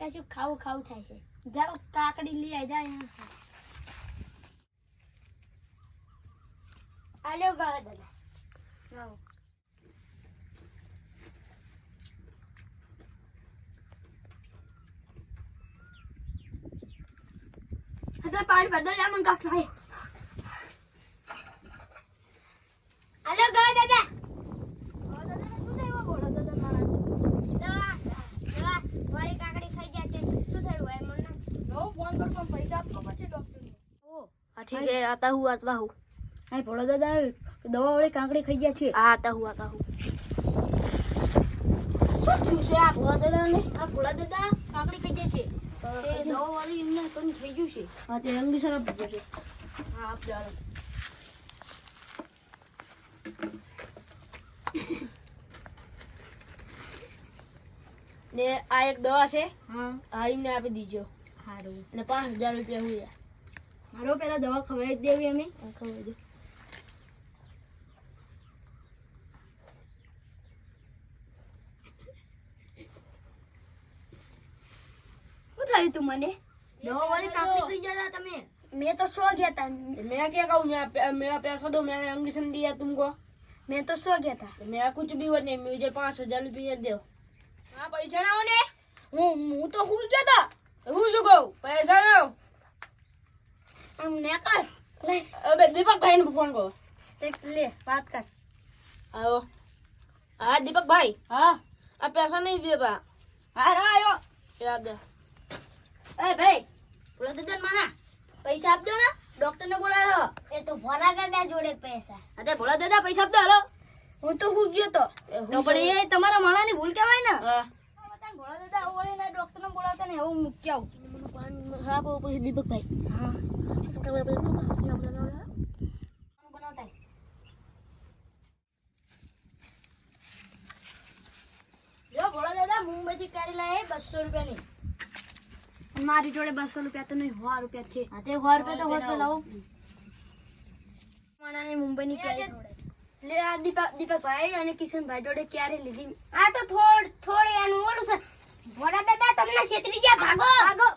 કશું ખાવું ખાવું થાય છે. જાઓ, કાકડી લઈ આવી જાય આલ્યો ગા દાદા. પાણી ભરતા જા, મને કાક થાય આલ્યો ગા દાદા વાળી કાકડી ખાઈ ગયા છે શું થયું હોય મને ફોન પર પણ પૈસા આપવા પડશે ડોક્ટર ઠીક હે આતા હું આતા હું હા ભોળા દાદા દવા વાળી કાંકડી ખાઈ ગયા છે. આ આતા હું આતા હું શું થયું છે આ ભોળા દાદાને? આ ભોળા દાદા કાંકડી ખાઈ ગયા છે. તે દવા વાળી એમને કન થઈ ગયું છે. હા તે રંગી શરાબ પીધો છે. હા આપ જાણો. ને આ એક દવા છે. હા. આ એમને આપી દીજો. સારું અને પાંચ હજાર રૂપિયા હું મારો પેલા દવા ખવડાવી જ દેવી અમે ખબર છે શું થયું તું મને દવા વાળી કાકડી ખાઈ ગયા હતા તમે મેં તો સો ગયા હતા मैं क्या कहूँ मैं पे- मेरा पैसा दो मैंने अंगीशन दिया तुमको મેં તો સો ગયા હતા मैं कुछ भी वो नहीं मुझे पाँच हजार रुपया दो हाँ पैसा ना होने હું હું તો હુઈ ગયા હતા હું શું કહું પૈસા ના આમ ને કર લે. અબે દીપક ભાઈ ને ફોન કરો લે વાત કર. આવો. હા દીપક ભાઈ હા. આ પૈસા નહીં દેતા. હા રા આવ્યો યાદ એ ભાઈ ભોળા દાદા માના પૈસા આપજો ને. ડોક્ટર ને બોલાયો. એ તો ભોળા દાદા જોડે પૈસા. અરે ભોળા દાદા પૈસા આપજો હલો. હું તો હું ગયો તો. તો પણ એ તમારા માણાની ભૂલ કહેવાય ને. હા. ભોળા દાદા આવું વળી ના ડોક્ટર ને બોલાવતા ને એવું મૂકી આવું હા બહુ પછી દીપકભાઈ હા તમે બનાવતા જો ભોળા દાદા મુંબઈથી કાઢી લાવે બસો રૂપિયાની મારી જોડે બસો રૂપિયા તો નહીં સો રૂપિયા છે. હા તે સો રૂપિયા તો સો રૂપિયા લાવું. માણાને મુંબઈની કેરી લે આ દીપક દીપક ભાઈ અને કિશન ભાઈ જોડે ક્યારે લીધી? આ તો થોડ થોડી આનું મોડું છે. ભોળા દાદા તમને છેતરી ગયા ભાગો. ભાગો.